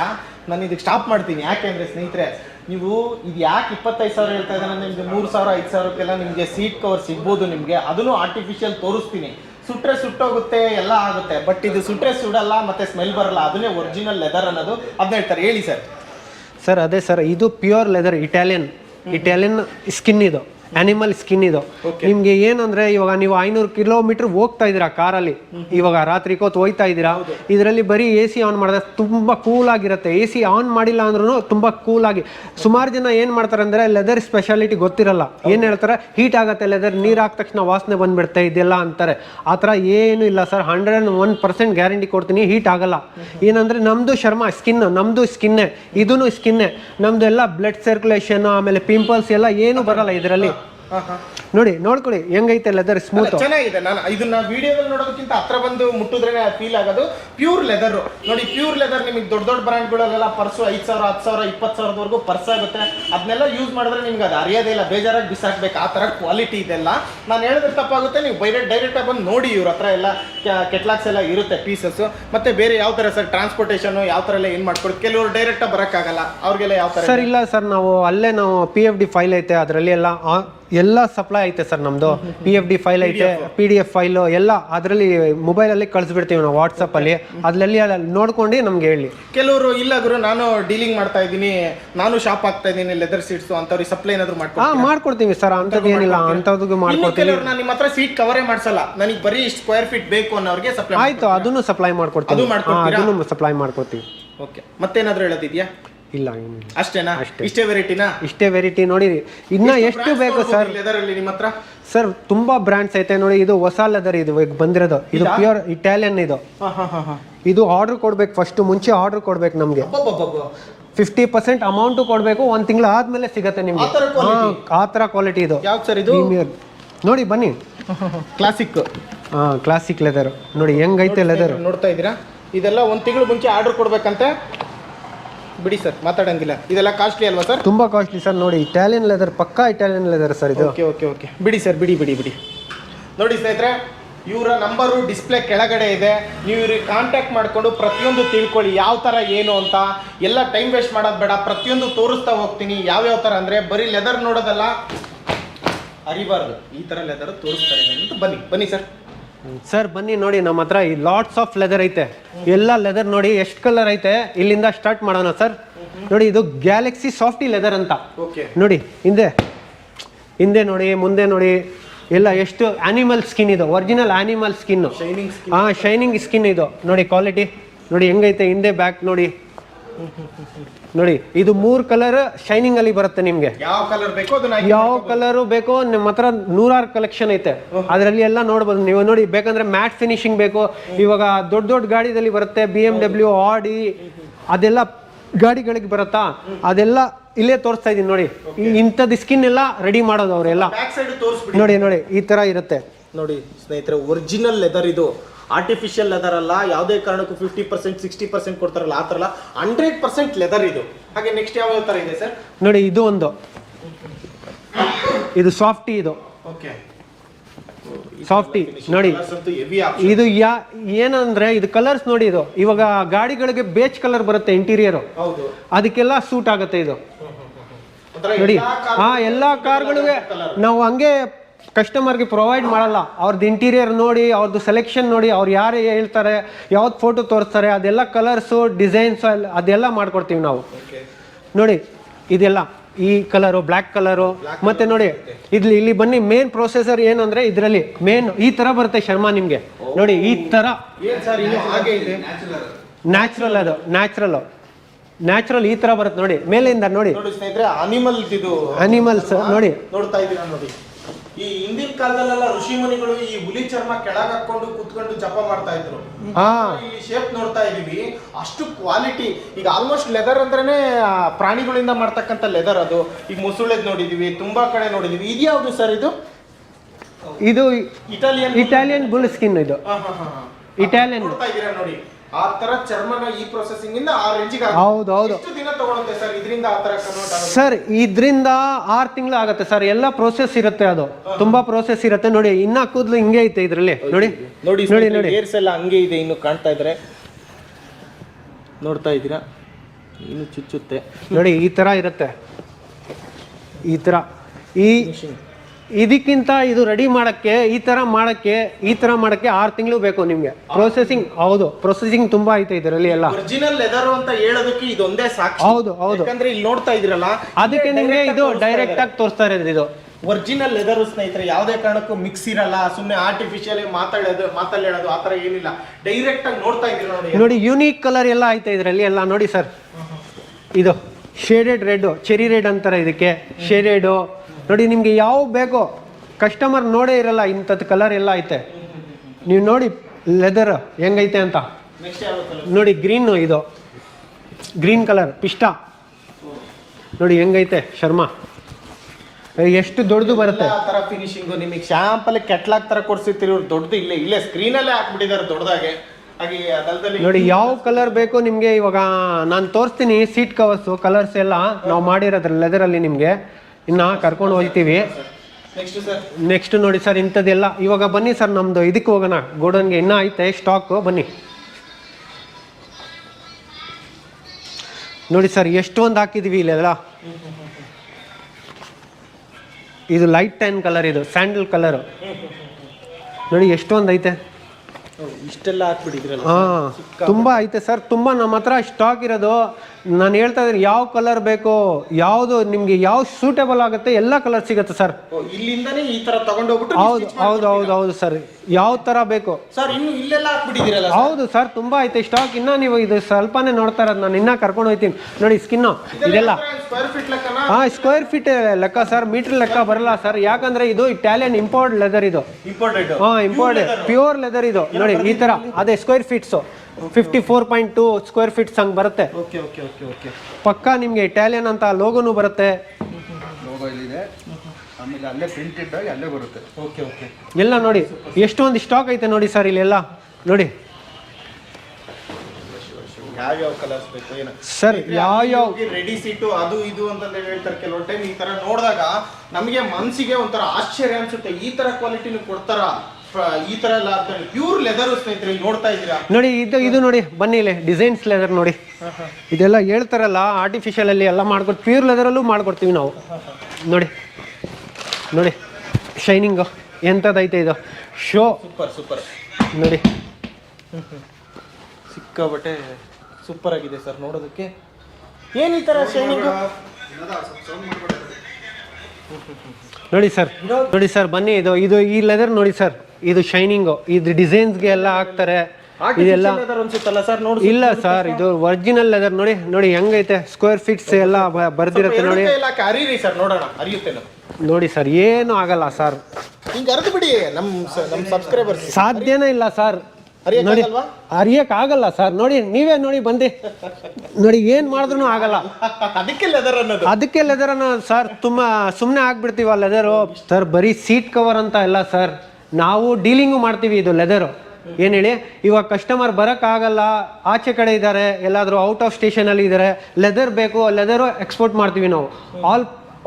ನಾನು ಇದಕ್ಕೆ ಸ್ಟಾಪ್ ಮಾಡ್ತೀನಿ. ಯಾಕೆಂದ್ರೆ ಸ್ನೇಹಿತರೆ ನೀವು ಇದು ಯಾಕೆ ಇಪ್ಪತ್ತೈದು ಸಾವಿರ ಹೇಳ್ತಾ ಇದ್ದಾರೆ ನಿಮಗೆ ಮೂರು ಸಾವಿರ ಐದು ಸಾವಿರಕ್ಕೆಲ್ಲ ನಿಮಗೆ ಸೀಟ್ ಕವರ್ ಸಿಗ್ಬೋದು ನಿಮಗೆ. ಅದನ್ನು ಆರ್ಟಿಫಿಷಿಯಲ್ ತೋರಿಸ್ತೀನಿ. ಸುಟ್ರೆ ಸುಟ್ಟೋಗುತ್ತೆ ಎಲ್ಲ ಆಗುತ್ತೆ. ಬಟ್ ಇದು ಸುಟ್ರೆ ಸುಡಲ್ಲ ಮತ್ತೆ ಸ್ಮೆಲ್ ಬರಲ್ಲ. ಅದನ್ನೇ ಒರಿಜಿನಲ್ ಲೆದರ್ ಅನ್ನೋದು. ಅದನ್ನ ಹೇಳ್ತಾರೆ. ಹೇಳಿ ಸರ್ ಸರ್ ಅದೇ ಸರ್ ಇದು pure leather Italian Italian skin ಇದು. ಅನಿಮಲ್ ಸ್ಕಿನ್ ಇದು. ನಿಮಗೆ ಏನಂದ್ರೆ ಇವಾಗ ನೀವು ಐನೂರು ಕಿಲೋಮೀಟರ್ ಹೋಗ್ತಾ ಇದೀರಾ ಕಾರಲ್ಲಿ. ಇವಾಗ ರಾತ್ರಿ ಕೋತ್ ಹೋಯ್ತಾ ಇದೀರಾ ಇದರಲ್ಲಿ ಬರೀ ಎ ಸಿ ಆನ್ ಮಾಡಿದ್ರೆ ತುಂಬಾ ಕೂಲ್ ಆಗಿರುತ್ತೆ. ಎ ಸಿ ಆನ್ ಮಾಡಿಲ್ಲ ಅಂದ್ರೂ ತುಂಬಾ ಕೂಲ್ ಆಗಿ. ಸುಮಾರು ಜನ ಏನ್ ಮಾಡ್ತಾರೆ ಅಂದ್ರೆ ಲೆದರ್ ಸ್ಪೆಷಾಲಿಟಿ ಗೊತ್ತಿರಲ್ಲ. ಏನ್ ಹೇಳ್ತಾರೆ? ಹೀಟ್ ಆಗುತ್ತೆ ಲೆದರ್ ನೀರ್ ಹಾಕಿದ ತಕ್ಷಣ ವಾಸನೆ ಬಂದ್ಬಿಡುತ್ತೆ ಇದೆಲ್ಲ ಅಂತಾರೆ. ಆ ಥರ ಏನು ಇಲ್ಲ sir. Hundred one percent guarantee ಕೊಡ್ತೀನಿ ಹೀಟ್ ಆಗಲ್ಲ. ಏನಂದ್ರೆ ನಮ್ದು ಶರ್ಮ ಸ್ಕಿನ್ ನಮ್ದು ಸ್ಕಿನ್ನೇ ಇದೂ ಸ್ಕಿನ್ನೇ ನಮ್ದು ಎಲ್ಲ ಬ್ಲಡ್ ಸರ್ಕ್ಯುಲೇಷನ್ ಆಮೇಲೆ ಪಿಂಪಲ್ಸ್ ಎಲ್ಲ ಏನು ಬರಲ್ಲ ಇದರಲ್ಲಿ. 啊，好。ನೋಡಿ ನೋಡ್ಕೊಳ್ಳಿ ಹೆಂಗೈತೆ ಲೆದರ್ ಸ್ಮೂತ್ ಚೆನ್ನಾಗಿದೆ ನಾನು ಇದನ್ನ ವಿಡಿಯೋದಲ್ಲಿ ನೋಡೋದಕ್ಕಿಂತ ಹತ್ರ ಬಂದು ಮುಟ್ಟಿದ್ರೆ ಫೀಲ್ ಆಗೋದು. ಪ್ಯೂರ್ ಲೆದರ್ ನೋಡಿ ಪ್ಯೂರ್ ಲೆದರ್ ನಿಮಗೆ ದೊಡ್ಡ ದೊಡ್ಡ ಬ್ರ್ಯಾಂಡ್ಗಳಲ್ಲೆಲ್ಲ ಪರ್ಸು ಐದು ಸಾವಿರ ಹತ್ತು ಸಾವಿರ ಇಪ್ಪತ್ತು ಸಾವಿರದವರೆಗೂ ಪರ್ಸ್ ಆಗುತ್ತೆ. ಅದನ್ನೆಲ್ಲ ಯೂಸ್ ಮಾಡಿದ್ರೆ ನಿಮ್ಗೆ ಅದು ಅರಿಯೋದೇ ಇಲ್ಲ ಬೇಜಾರಾಗಿ ಬಿಸಾಕ್ಬೇಕು. ಆ ಥರ ಕ್ವಾಲಿಟಿ ಇದೆಲ್ಲ. ನಾನು ಹೇಳಿದ್ರೆ ತಪ್ಪಾಗುತ್ತೆ ನೀವು ಬೈರೆ ಡೈರೆಕ್ಟಾಗಿ ಬಂದು ನೋಡಿ ಇವ್ರ ಹತ್ರ ಎಲ್ಲ ಕೆಟ್ಲಾಕ್ಸ್ ಎಲ್ಲ ಇರುತ್ತೆ ಪೀಸಸ್ ಮತ್ತೆ ಬೇರೆ ಯಾವ ಥರ ಸರ್ ಟ್ರಾನ್ಸ್ಪೋರ್ಟೇಷನ್ ಯಾವ ಥರ ಎಲ್ಲ ಏನು ಮಾಡ್ಕೊಡ್ತು ಕೆಲವರು ಡೈರೆಕ್ಟಾಗಿ ಬರೋಕ್ಕಾಗಲ್ಲ. ಅವ್ರಿಗೆಲ್ಲ ಯಾವ ಥರ ಸರ್ ಇಲ್ಲ ಸರ್ ನಾವು ಅಲ್ಲೇ ನಾವು ಪಿ ಎಫ್ ಡಿ ಫೈಲ್ ಐತೆ ಅದರಲ್ಲಿ ಎಲ್ಲ ಎಲ್ಲ ಸಪ್ಲೈ ಐತೆ ಸರ್ ನಮ್ದು. ಪಿ ಎಫ್ ಡಿ ಫೈಲ್ ಐತೆ ಪಿ ಡಿ ಎಫ್ ಫೈಲು ಎಲ್ಲ ಅದರಲ್ಲಿ ಮೊಬೈಲಲ್ಲಿ ಕಳಿಸ್ಬಿಡ್ತೀವಿ ನಾವು ವಾಟ್ಸಪ್ಪಲ್ಲಿ ಅದರಲ್ಲಿ ನೋಡ್ಕೊಂಡು ನಮ್ಗೆ ಹೇಳಿ. ಕೆಲವರು ಇಲ್ಲ ಗುರು ನಾನು ಡೀಲಿಂಗ್ ಮಾಡ್ತಾ ಇದ್ದೀನಿ ನಾನು ಶಾಪ್ ಆಗ್ತಾ ಇದ್ದೀನಿ ಲೆದರ್ ಸೀಟ್ಸ್ ಅಂತವ್ರಿಗೆ ಸಪ್ಲೈ ಏನಾದ್ರು ಮಾಡ್ಕೊಂಡು ಹಾ ಮಾಡ್ಕೊಡ್ತೀವಿ ಸರ್ ಅಂಥದ್ದು ಏನಿಲ್ಲ ಅಂಥದ್ದು ಮಾಡ್ಕೊಡ್ತೀವಿ. ನಾನು ನಿಮ್ಮ ಹತ್ರ ಸೀಟ್ ಕವರೇ ಮಾಡ್ಸಲ್ಲ. ನನಗೆ ಬರೀ ಇಷ್ಟು ಸ್ಕ್ವೇರ್ ಫೀಟ್ ಬೇಕು ಅನ್ನೋರಿಗೆ ಸಪ್ಲೈ ಆಯ್ತು ಅದನ್ನು ಸಪ್ಲೈ ಮಾಡ್ಕೊಡ್ತೀವಿ? ಅದನ್ನು ಸಪ್ಲೈ ಮಾಡ್ಕೊಡ್ತೀವಿ. ಓಕೆ ಮತ್ತೇನಾದ್ರೂ ಹೇಳೋದಿದ್ಯಾ? ಇಲ್ಲ ಏನಿಲ್ಲ. ಅಷ್ಟೇನಾ? ಇಷ್ಟೇ ವೆರೈಟಿನಾ ಇಷ್ಟೇ ವೆರೈಟಿ ನೋಡಿ ಇನ್ನ ಎಷ್ಟು ಬೇಕು ಸರ್? ಲೆದರಲ್ಲಿ ನಿಮ್ಮ ಹತ್ರ? ಸರ್ ತುಂಬಾ ಬ್ರ್ಯಾಂಡ್ಸ್ ಐತೆ ನೋಡಿ. ಇದು ಹೊಸ ಲೆದರ್ ಇದು ಈಗ ಬಂದಿರೋದು. ಇದು ಪ್ಯೂರ್ ಇಟಾಲಿಯನ್ ಇದು. ಹಾ ಹಾ ಹಾ ಹಾ. ಇದು ಆರ್ಡರ್ ಕೊಡ್ಬೇಕು ಫಸ್ಟ್ ಮುಂಚೆ ಆರ್ಡರ್ ಕೊಡ್ಬೇಕು ನಮ್ಗೆ. ಫಿಫ್ಟಿ ಪರ್ಸೆಂಟ್ ಅಮೌಂಟು ಕೊಡಬೇಕು. ಒಂದು ತಿಂಗಳು ಆದ್ಮೇಲೆ ಸಿಗತ್ತೆ ನಿಮ್ಗೆ. ಆ ತರ quality? ಆ ಥರ ಕ್ವಾಲಿಟಿ ಇದು. ಯಾವ್ದು ಸರ್ ಇದು? ನೋಡಿ ಬನ್ನಿ. ಕ್ಲಾಸಿಕ್ ಹಾಂ ಕ್ಲಾಸಿಕ್ ಲೆದರ್ ನೋಡಿ ಹೆಂಗೈತೆ ಲೆದರ್ ನೋಡ್ತಾ ಇದ್ದೀರಾ? ಇದೆಲ್ಲ ಒಂದು ತಿಂಗಳು ಮುಂಚೆ ಆರ್ಡರ್ ಕೊಡ್ಬೇಕಂತೆ. ಬಿಡಿ ಸರ್ ಮಾತಾಡಂಗಿಲ್ಲ. ಇದೆಲ್ಲ ಕಾಸ್ಟ್ಲಿ ಅಲ್ವಾ ಸರ್? ತುಂಬಾ ಕಾಸ್ಟ್ಲಿ ಸರ್ ನೋಡಿ ಇಟಾಲಿಯನ್ ಲೆದರ್ ಪಕ್ಕಾ ಇಟಾಲಿಯನ್ ಲೆದರ್ ಸರ್ ಇದು. Okay okay okay. ಬಿಡಿ ಸರ್ ಬಿಡಿ ಬಿಡಿ ಬಿಡಿ. ನೋಡಿ ಸ್ನೇಹಿತರೆ ಇವರ ನಂಬರು ಡಿಸ್ಪ್ಲೇ ಕೆಳಗಡೆ ಇದೆ. ನೀವು ಇವ್ರಿಗೆ ಕಾಂಟ್ಯಾಕ್ಟ್ ಮಾಡಿಕೊಂಡು ಪ್ರತಿಯೊಂದು ತಿಳ್ಕೊಳ್ಳಿ ಯಾವ ಥರ ಏನು ಅಂತ. ಎಲ್ಲ ಟೈಮ್ ವೇಸ್ಟ್ ಮಾಡೋದು ಬೇಡ ಪ್ರತಿಯೊಂದು ತೋರಿಸ್ತಾ ಹೋಗ್ತೀನಿ. ಯಾವ್ಯಾವ ಥರ ಅಂದರೆ ಬರೀ ಲೆದರ್ ನೋಡೋದಲ್ಲ ಅರಿಬಾರ್ದು. ಈ ಥರ ಲೆದರ್ ತೋರಿಸ್ತಾರೆ ಅಂತ ಬನ್ನಿ ಬನ್ನಿ ಸರ್. ಸರ್ ಬನ್ನಿ ನೋಡಿ ನಮ್ಮ ಹತ್ರ ಈ ಲಾಟ್ಸ್ ಆಫ್ ಲೆದರ್ ಐತೆ. ಎಲ್ಲ ಲೆದರ್ ನೋಡಿ ಎಷ್ಟು ಕಲರ್ ಐತೆ? ಇಲ್ಲಿಂದ ಸ್ಟಾರ್ಟ್ ಮಾಡೋಣ ಸರ್. ನೋಡಿ ಇದು ಗ್ಯಾಲಕ್ಸಿ ಸಾಫ್ಟಿ ಲೆದರ್ ಅಂತ. ನೋಡಿ ಹಿಂದೆ. ಹಿಂದೆ ನೋಡಿ ಮುಂದೆ ನೋಡಿ ಎಲ್ಲ ಎಷ್ಟು ಆನಿಮಲ್ ಸ್ಕಿನ್ ಇದು. ಒರಿಜಿನಲ್ ಆನಿಮಲ್ ಸ್ಕಿನ್ ಹಾ ಶೈನಿಂಗ್ ಸ್ಕಿನ್ ಇದು. ನೋಡಿ ಕ್ವಾಲಿಟಿ ನೋಡಿ ಹೆಂಗೈತೆ? ಹಿಂದೆ ಬ್ಯಾಕ್ ನೋಡಿ. ನೋಡಿ ಇದು ಮೂರು ಕಲರ್ ಶೈನಿಂಗ್ ಅಲ್ಲಿ ಬರುತ್ತೆ ನಿಮ್ಗೆ. ಯಾವ ಕಲರ್ ಬೇಕೋ ಯಾವ ಕಲರು ಬೇಕೋ ನಿಮ್ಮ ಹತ್ರ ನೂರಾರು ಕಲೆಕ್ಷನ್ ಐತೆ. ಅದರಲ್ಲಿ ಎಲ್ಲ ನೋಡ್ಬೋದು. ನೀವು ನೋಡಿ ಬೇಕಂದ್ರೆ ಮ್ಯಾಟ್ ಫಿನಿಶಿಂಗ್ ಬೇಕು. ಇವಾಗ ದೊಡ್ಡ ದೊಡ್ಡ ಗಾಡಿದಲ್ಲಿ ಬರುತ್ತೆ ಬಿ ಎಂ ಡಬ್ಲ್ಯೂ ಆಡಿ ಅದೆಲ್ಲ ಗಾಡಿಗಳಿಗೆ ಬರುತ್ತಾ? ಅದೆಲ್ಲ ಇಲ್ಲೇ ತೋರಿಸ್ತಾ ಇದೀನಿ ನೋಡಿ. ಇಂಥದ್ದು ಸ್ಕಿನ್ ಎಲ್ಲ ರೆಡಿ ಮಾಡೋದು ಅವರೆಲ್ಲ. ನೋಡಿ ನೋಡಿ ಈ ತರ ಇರುತ್ತೆ. ನೋಡಿ ಸ್ನೇಹಿತರೆ ಒರಿಜಿನಲ್ ಲೆದರ್ ಇದು. ಆರ್ಟಿಫಿಷಿಯಲ್ ಲೆದರ್ ಅಲ್ಲ ಯಾವುದೇ ಕಾರಣಕ್ಕೂ ಫಿಫ್ಟಿ ಪರ್ಸೆಂಟ್ ಸಿಕ್ಸ್ಟಿ ಪರ್ಸೆಂಟ್ ಕೊಡ್ತಾರಲ್ಲ ಆ ಥರಲ್ಲ ಹಂಡ್ರೆಡ್ ಪರ್ಸೆಂಟ್ ಲೆದರ್ ಇದು. ಹಾಗೆ ನೆಕ್ಸ್ಟ್ ಯಾವ ಥರ ಇದೆ ಸರ್ ನೋಡಿ ಇದು ಒಂದು. ಇದು ಸಾಫ್ಟಿ ಇದು. ಓಕೆ ಸಾಫ್ಟಿ ನೋಡಿ ಇದು ಯಾ ಏನಂದ್ರೆ ಇದು ಕಲರ್ಸ್ ನೋಡಿ ಇದು. ಇವಾಗ ಗಾಡಿಗಳಿಗೆ ಬೇಚ್ ಕಲರ್ ಬರುತ್ತೆ ಇಂಟೀರಿಯರ್ ಅದಕ್ಕೆಲ್ಲ ಸೂಟ್ ಆಗುತ್ತೆ ಇದು. ನೋಡಿ ಹಾ ಎಲ್ಲಾ ಕಾರ್ಗಳಿಗೆ ನಾವು ಹಂಗೆ ಕಸ್ಟಮರ್ಗೆ ಪ್ರೊವೈಡ್ ಮಾಡಲ್ಲ. ಅವ್ರದ್ದು ಇಂಟೀರಿಯರ್ ನೋಡಿ ಅವ್ರದ್ದು ಸೆಲೆಕ್ಷನ್ ನೋಡಿ ಅವ್ರು ಯಾರು ಹೇಳ್ತಾರೆ ಯಾವ್ದು ಫೋಟೋ ತೋರಿಸ್ತಾರೆ ಅದೆಲ್ಲ ಕಲರ್ಸು ಡಿಸೈನ್ಸ್ ಅದೆಲ್ಲ ಮಾಡ್ಕೊಡ್ತೀವಿ ನಾವು. ನೋಡಿ ಇದೆಲ್ಲ. ಈ ಕಲರು ಬ್ಲ್ಯಾಕ್ ಕಲರು ಮತ್ತೆ ನೋಡಿ ಇಲ್ಲಿ ಇಲ್ಲಿ ಬನ್ನಿ ಮೇನ್ ಪ್ರೊಸೆಸರ್ ಏನಂದ್ರೆ ಇದರಲ್ಲಿ ಮೇನ್ ಈ ತರ ಬರುತ್ತೆ ಶರ್ಮಾ ನಿಮ್ಗೆ. ನೋಡಿ ಈ ತರ. ಏನ್ ಸರ್ ಇನ್ನು ಹಾಗೆ ಇದೆ? ನ್ಯಾಚುರಲ್ ಅದು. ನ್ಯಾಚುರಲ್ ನ್ಯಾಚುರಲ್ ಈ ತರ ಬರುತ್ತೆ ನೋಡಿ ಮೇಲಿಂದ ನೋಡಿ. ನೋಡಿ ಸ್ನೇಹಿತರೆ ಅನಿಮಲ್ ಇದು. ಅನಿಮಲ್ಸ್ ನೋಡಿ. ನೋಡ್ತಾ ಇದ್ದೀರಾ ನೋಡಿ? ಈ ಹಿಂದಿನ ಕಾಲದಲ್ಲೆಲ್ಲ ಋಷಿ ಮುನಿಗಳು ಈ ಹುಲಿ ಚರ್ಮ ಕೆಳಗೆ ಹಾಕೊಂಡು ಕುತ್ಕೊಂಡು ಜಪ ಮಾಡ್ತಾ ಇದ್ರು. ಈ ಶೇಪ್ ನೋಡ್ತಾ ಇದೀವಿ ಅಷ್ಟು ಕ್ವಾಲಿಟಿ ಈಗ ಆಲ್ಮೋಸ್ಟ್ ಲೆದರ್ ಅಂದ್ರೇನೆ ಪ್ರಾಣಿಗಳಿಂದ ಮಾಡ್ತಕ್ಕಂಥ ಲೆದರ್ ಅದು. ಈಗ ಮುಸುಳೆದ್ ನೋಡಿದೀವಿ ತುಂಬಾ ಕಡೆ ನೋಡಿದೀವಿ. ಇದ್ಯಾವ್ದು ಸರ್ ಇದು? ಇದು ಇಟಾಲಿಯನ್ ಇಟಾಲಿಯನ್ ಬುಲ್ ಸ್ಕಿನ್ ಇದು. ಇಟಾಲಿಯನ್ ನೋಡಿ. ಆ ತರ ಚರ್ಮನ ಈ ಪ್ರೊಸೆಸಿಂಗ್ ಇಂದ ಆ ರೇಂಜಿಗೆ ಹೌದು ಹೌದು. ಎಷ್ಟು ದಿನ ತಗೊಳುತ್ತೆ ಸರ್ ಇದರಿಂದ ಆ ತರ ಕನ್ವರ್ಟ್ ಸರ್ ಇದರಿಂದ ಆರು ತಿಂಗಳು ಆಗುತ್ತೆ ಸರ್. ಎಲ್ಲ ಪ್ರೋಸೆಸ್ ಇರುತ್ತೆ ಅದು. ತುಂಬಾ ಪ್ರೋಸೆಸ್ ಇರುತ್ತೆ. ನೋಡಿ ಇನ್ನ ಕೂದಲು ಹಿಂಗೆ ಐತೆ ಇದರಲ್ಲಿ. ನೋಡಿ ನೋಡಿ ನೋಡಿ ನೋಡಿ. ಹೇರ್ಸ್ ಎಲ್ಲ ಹಂಗೆ ಇದೆ ಇನ್ನು ಕಾಣ್ತಾ ಇದ್ರೆ. ನೋಡ್ತಾ ಇದ್ದೀರಾ? ಇನ್ನು ಚುಚ್ಚುತ್ತೆ. ನೋಡಿ ಈ ತರ ಇರುತ್ತೆ. ಈ ತರ ಈ ಇದಕ್ಕಿಂತ ಇದು ರೆಡಿ ಮಾಡಕ್ಕೆ ಈ ತರ ಮಾಡಕ್ಕೆ ಈ ತರ ಮಾಡಕ್ಕೆ ಆರು ತಿಂಗಳು ಬೇಕು ನಿಮಗೆ. ಪ್ರೊಸೆಸಿಂಗ್ ಹೌದು ಪ್ರೊಸೆಸಿಂಗ್ ತುಂಬಾ ಐತೆ ಇದರಲ್ಲಿ ಎಲ್ಲ. ಒರಿಜಿನಲ್ ಲೆದರ್ ಅಂತ ಹೇಳೋದಕ್ಕೆ ಇದೊಂದೇ ಸಾಕು ಹೌದು ಹೌದು. ಯಾಕಂದ್ರೆ ಇಲ್ಲಿ ನೋಡ್ತಾ ಇದ್ರಲ್ಲ ಅದಕ್ಕೆ ನಿಮಗೆ ಇದು ಡೈರೆಕ್ಟ್ ಆಗಿ ತೋರಿಸ್ತಾ ಇರೋದು ಇದು. ಒರಿಜಿನಲ್ ಲೆದರ್ ಸ್ನೇಹಿತರೆ ಯಾವುದೇ ಕಾರಣಕ್ಕೂ ಮಿಕ್ಸ್ ಇರಲ್ಲ ಸುಮ್ಮನೆ ಆರ್ಟಿಫಿಷಿಯಲ್ ಮಾತಾಡೋದು ಮಾತಾಡೋದು ಆ ಥರ ಏನಿಲ್ಲ. ಡೈರೆಕ್ಟ್ ಆಗಿ ನೋಡ್ತಾ ಇದ್ದೀರಾ ನೋಡಿ. ನೋಡಿ ಯೂನಿಕ್ ಕಲರ್ ಎಲ್ಲ ಐತೆ ಇದರಲ್ಲಿ ಎಲ್ಲ ನೋಡಿ ಸರ್. ಇದು ಶೇಡೆಡ್ ರೆಡ್ ಚೆರಿ ರೆಡ್ ಅಂತಾರೆ ಇದಕ್ಕೆ. ಶೇಡೆಡು ನೋಡಿ ನಿಮಗೆ ಯಾವ ಬೇಕೋ ಕಸ್ಟಮರ್ ನೋಡೇ ಇರಲ್ಲ ಇಂಥದ್ದು ಕಲರ್ ಎಲ್ಲ ಐತೆ. ನೀವು ನೋಡಿ ಲೆದರ್ ಹೆಂಗೈತೆ ಅಂತ. ನೋಡಿ ಗ್ರೀನು ಇದು. ಗ್ರೀನ್ ಕಲರ್ ಪಿಷ್ಟ. ನೋಡಿ ಹೆಂಗೈತೆ ಶರ್ಮಾ. ಎಷ್ಟು ದೊಡ್ಡದು ಬರುತ್ತೆ. ಥರ ಫಿನಿಶಿಂಗು ನಿಮಗೆ ಶಾಂಪಲ್ ಕೆಟ್ಲಾಕ್ ತರ ಕೊಡ್ಸಿರ್ತೀರಿ ಇವ್ರು ದೊಡ್ಡದು ಇಲ್ಲೇ ಇಲ್ಲೇ ಸ್ಕ್ರೀನಲ್ಲೇ ಹಾಕ್ಬಿಟ್ಟಿದ್ದಾರೆ ದೊಡ್ಡದಾಗೆ. ಹಾಗೆ ಅದಲ್ದಲ್ಲಿ ನೋಡಿ ಯಾವ ಕಲರ್ ಬೇಕು ನಿಮಗೆ ಇವಾಗ ನಾನು ತೋರಿಸ್ತೀನಿ ಸೀಟ್ ಕವರ್ಸು ಕಲರ್ಸ್ ಎಲ್ಲ ನಾವು ಮಾಡಿರೋದ್ರ ಲೆದರಲ್ಲಿ ನಿಮಗೆ. ಇನ್ನು ಕರ್ಕೊಂಡು ಹೋಗ್ತೀವಿ. ನೆಕ್ಸ್ಟ್ ನೋಡಿ ಸರ್ ಇಂಥದ್ದೆಲ್ಲ. ಇವಾಗ ಬನ್ನಿ ಸರ್ ನಮ್ಮದು ಇದಕ್ಕೆ ಹೋಗೋಣ. ಗೋಡನ್ಗೆ ಇನ್ನೂ ಐತೆ ಸ್ಟಾಕು ಬನ್ನಿ. ನೋಡಿ ಸರ್ ಎಷ್ಟೊಂದು ಹಾಕಿದೀವಿ ಇಲ್ಲೆಲ್ಲ ಇದು ಲೈಟ್ ಟೈನ್ ಕಲರ್ ಇದು ಸ್ಯಾಂಡಲ್ ಕಲರ್ ನೋಡಿ ಎಷ್ಟೊಂದು ಐತೆ. ಇಷ್ಟೆಲ್ಲ ಹಾಕ್ಬಿಟ್ಟಿದ್ರಲ್ಲ ಹಾ ತುಂಬಾ ಐತೆ ಸರ್ ತುಂಬಾ ನಮ್ಮ ಹತ್ರ ಸ್ಟಾಕ್ ಇರೋದು. ನಾನು ಹೇಳ್ತಾ ಇದ್ದೀನಿ ಯಾವ ಕಲರ್ ಬೇಕು ಯಾವುದು ನಿಮಗೆ ಯಾವ ಸೂಟೇಬಲ್ ಆಗುತ್ತೆ ಎಲ್ಲ ಕಲರ್ ಸಿಗುತ್ತೆ ಸರ್ ಇಲ್ಲಿಂದಾನೇ ಈ ತರ ತಗೊಂಡೋಗ್ಬಿಟ್ಟು ಹೌದು ಹೌದು ಹೌದು ಹೌದು ಸರ್ ಯಾವ ತರ ಬೇಕು? ಸರ್ ಇನ್ನು ಇಲ್ಲೆಲ್ಲ ಹಾಕ್ಬಿಟ್ಟಿದ್ದೀರಲ್ಲ ಹೌದು ಸರ್ ತುಂಬಾ ಐತೆ. ಸ್ಟಾಕ್ ಇನ್ನ ನೀವು ಇದು ಸ್ವಲ್ಪನೇ ನೋಡ್ತಾ ಇರೋದು ನಾನು ಇನ್ನ ಕರ್ಕೊಂಡು ಹೋಗ್ತೀನಿ ನೋಡಿ ಸ್ಕಿನ್ನು ಇದೆಲ್ಲ ಸ್ಕ್ವೇರ್ ಫೀಟ್ ಲೆಕ್ಕನ? ಹಾ ಸ್ಕ್ವೇರ್ ಫೀಟ್ ಲೆಕ್ಕ ಸರ್ ಮೀಟರ್ ಲೆಕ್ಕ ಬರಲ್ಲ ಸರ್ ಯಾಕಂದ್ರೆ ಇದು ಇಟಾಲಿಯನ್ ಇಂಪೋರ್ಟ್ ಲೆದರ್ ಇದು. ಹಾಂ ಇಂಪೋರ್ಟ್ ಪ್ಯೂರ್ ಲೆದರ್ ಇದು. ನೋಡಿ ಈ ತರ. ಅದೇ square feets fifty four point two square feets ಹಂಗೆ ಬರುತ್ತೆ. ಪಕ್ಕಾ ನಿಮಗೆ ಇಟಾಲಿಯನ್ ಅಂತ ಲೋಗೋನು ಬರುತ್ತೆ. ಆಮೇಲೆ ಅಲ್ಲೇ ಪ್ರಿಂಟೆಡ್ ಆಗಿ ಅಲ್ಲೇ ಬರುತ್ತೆ. ಓಕೆ ಓಕೆ ಎಲ್ಲ ನೋಡಿ ಎಷ್ಟೊಂದು ಸ್ಟಾಕ್ ಐತೆ ನೋಡಿ ಸರ್ ಇಲ್ಲೆಲ್ಲ. ನೋಡಿ. ಯಾವ್ಯಾವ ಕಲರ್ಸ್ ಬೇಕು ಏನು? ಸರ್ ಯಾವ ರೆಡಿ ಸೀಟು ಅದು ಇದು ಅಂತ ಹೇಳ್ತಾರೆ ಕೆಲವು ಟೈಮ್ ಈ ತರ ನೋಡಿದಾಗ ನಮಗೆ ಮನಸ್ಸಿಗೆ ಒಂಥರ ಆಶ್ಚರ್ಯ ಅನ್ಸುತ್ತೆ. ಈ ತರ ಕ್ವಾಲಿಟಿನ ಕೊಡ್ತಾರ? ಈ ತರ ಎಲ್ಲ ಪ್ಯೂರ್ ಲೆದರ್ ಸ್ನೇಹಿತರೆ ಇಲ್ಲಿ ನೋಡ್ತಾ ಇದ್ದೀರಾ? ನೋಡಿ ಇದು ಇದು ನೋಡಿ ಬನ್ನಿ ಇಲ್ಲಿ ಡಿಸೈನ್ಸ್ ಲೆದರ್ ನೋಡಿ. ಇದೆಲ್ಲ ಹೇಳ್ತಾರಲ್ಲ ಆರ್ಟಿಫಿಷಿಯಲ್ ಅಲ್ಲಿ ಎಲ್ಲ ಮಾಡ್ಕೊಟ್ಟು ಪ್ಯೂರ್ ಲೆದರಲ್ಲೂ ಮಾಡ್ಕೊಡ್ತೀವಿ ನಾವು. ನೋಡಿ. ನೋಡಿ ಶೈನಿಂಗು ಎಂಥದ್ದೈತೆ ಇದು? Show super super. ನೋಡಿ. ಸಿಕ್ಕಾಬಟ್ಟೆ ಸೂಪರ್ ಆಗಿದೆ ಸರ್ ನೋಡೋದಕ್ಕೆ. ಏನು ಈ ತರ ಶೈನಿಂಗ್ ನೋಡಿ ಸರ್ ನೋಡಿ ಸರ್ ಬನ್ನಿ ಇದು ಇದು ಈ ಲೆದರ್ ನೋಡಿ ಸರ್ ಇದು ಶೈನಿಂಗು ಇದು ಡಿಸೈನ್ಸ್ಗೆ ಎಲ್ಲ ಹಾಕ್ತಾರೆ. ಇದೆಲ್ಲ ಅನ್ಸುತ್ತಲ್ಲ ಸರ್? ನೋಡಿ ಇಲ್ಲ ಸರ್ ಇದು ಒರಿಜಿನಲ್ ಲೆದರ್ ನೋಡಿ ನೋಡಿ ಹೆಂಗೈತೆ ಸ್ಕ್ವೇರ್ ಫೀಟ್ಸ್ ಎಲ್ಲ ಬರ್ದಿರುತ್ತೆ ನೋಡಿ. ಅರಿರಿ ಸರ್ ನೋಡೋಣ ನೋಡಿ ಸರ್ ಏನು ಆಗಲ್ಲ ಸರ್. ಹಿಂಗೆ ಅರ್ದು ಬಿಡಿ ನಮ್ಮ ನಮ್ಮ ಸಬ್ಸ್ಕ್ರೈಬರ್ಸ್ ಸಾಧ್ಯನೇ ಇಲ್ಲ ಸರ್. ನೋಡಿ ಅರಿಯಕ್ ಆಗಲ್ಲ ಸರ್. ನೋಡಿ ನೀವೇ ನೋಡಿ ಬಂದಿ. ನೋಡಿ ಏನ್ ಮಾಡಿದ್ರು ಆಗಲ್ಲ. ಅದಕ್ಕೆ ಲೆದರ್ ಅನ್ನೋದು. ಅದಕ್ಕೆ ಲೆದರ್ ಸರ್ ತುಂಬಾ ಸುಮ್ಮನೆ ಆಗ್ಬಿಡ್ತೀವ ಲೆದರು ಸರ್ ಬರೀ ಸೀಟ್ ಕವರ್ ಅಂತ ಇಲ್ಲ ಸರ್. ನಾವು ಡೀಲಿಂಗು ಮಾಡ್ತೀವಿ ಇದು ಲೆದರು ಏನು ಹೇಳಿ? ಇವಾಗ ಕಸ್ಟಮರ್ ಬರೋಕ್ಕಾಗಲ್ಲ ಆಚೆ ಕಡೆ ಇದ್ದಾರೆ ಎಲ್ಲಾದರೂ ಔಟ್ ಆಫ್ ಸ್ಟೇಷನಲ್ಲಿ ಇದ್ದಾರೆ ಲೆದರ್ ಬೇಕು ಲೆದರು ಎಕ್ಸ್ಪೋರ್ಟ್ ಮಾಡ್ತೀವಿ ನಾವು. ಆಲ್